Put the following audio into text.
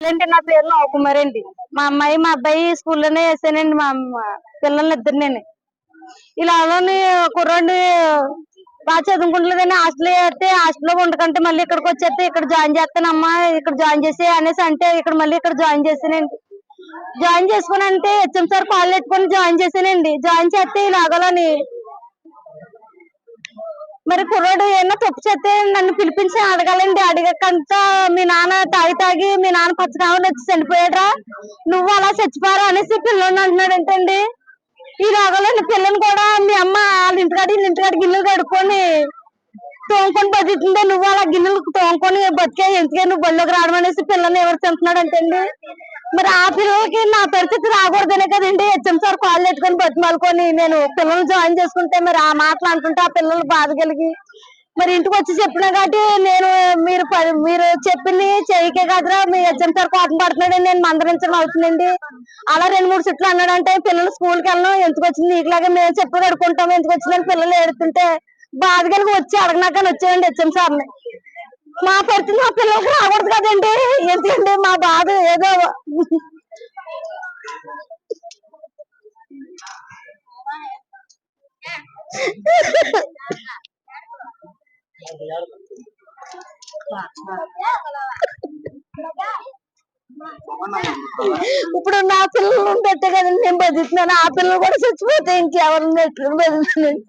అంటే నా పేరు నవకుమార్ అండి మా అమ్మాయి మా అబ్బాయి స్కూల్లోనే వేసానండి మా అమ్మ పిల్లల్ని ఇద్దరు నేను అలానే కుర్రాడిని బాగా చదువుకుంటలేదని హాస్టల్ వేస్తే హాస్టల్లో ఉండకంటే మళ్ళీ ఇక్కడికి వచ్చేస్తే ఇక్కడ జాయిన్ చేస్తానమ్మా ఇక్కడ జాయిన్ చేసి అనేసి అంటే ఇక్కడ మళ్ళీ ఇక్కడ జాయిన్ చేసానండి. జాయిన్ చేసుకుని అంటే హెచ్ఎం సార్ కాల్ పెట్టుకొని జాయిన్ చేశానండి జాయిన్ చేస్తే ఇలాగలని మరి కుర్రాడు ఏమన్నా తప్పు చేస్తే నన్ను పిలిపించి అడగాలండి. అడగకంట మీ నాన్న తాగి తాగి మీ నాన్న పచ్చకామని వచ్చి చనిపోయాడరా. నువ్వు అలా చచ్చిపోరా అనేసి పిల్లని అంటున్నాడు ఏంటండి? ఈ రోగంలో పిల్లని కూడా మీ అమ్మ వాళ్ళ ఇంటికాడ వీళ్ళ ఇంటికాడ గిన్నెలు కడుక్కొని తోముకొని బతుకుతుందే నువ్వు అలా గిన్నెలు తోముకొని బతికే ఎందుకే నువ్వు బళ్ళోకి రావడం అనేసి పిల్లని ఎవరు చంపుతున్నాడు అంటే మరి ఆ పిల్లలకి నా పరిస్థితి రాకూడదనే కదండి. హెచ్ఎం సార్ కాళ్ళు పెట్టుకుని బతిమాలుకొని నేను పిల్లల్ని జాయిన్ చేసుకుంటే మరి ఆ మాటలు అంటుంటే ఆ పిల్లలు బాధ కలిగి మరి ఇంటికి వచ్చి చెప్పినా కాబట్టి నేను మీరు మీరు చెప్పింది చేయకే కదరా. మీ హెచ్ఎం సార్ కోపం పడుతున్నాడని నేను మందరించడం అవుతుందండి. అలా రెండు మూడు చుట్లు అన్నాడంటే పిల్లలు స్కూల్కి వెళ్ళడం ఎందుకు వచ్చింది? నీకులాగా మేము చెప్పు కడుకుంటాం ఎందుకు వచ్చిందని పిల్లలు ఏడుతుంటే బాధ కలిగి వచ్చి అడగనాకని వచ్చాయండి హెచ్ఎం సార్ని మా పరిస్థితి మా పిల్లలకి రాకూడదు కదండి. ఎందుకండి మా బాధ ఏదో ఇప్పుడు నా పిల్లలు పెట్టే కదండి నేను బతుకుతున్నాను ఆ పిల్లలు కూడా చచ్చిపోతే ఇంకెవరిని పెట్టుకుని బతుకుతున్నాను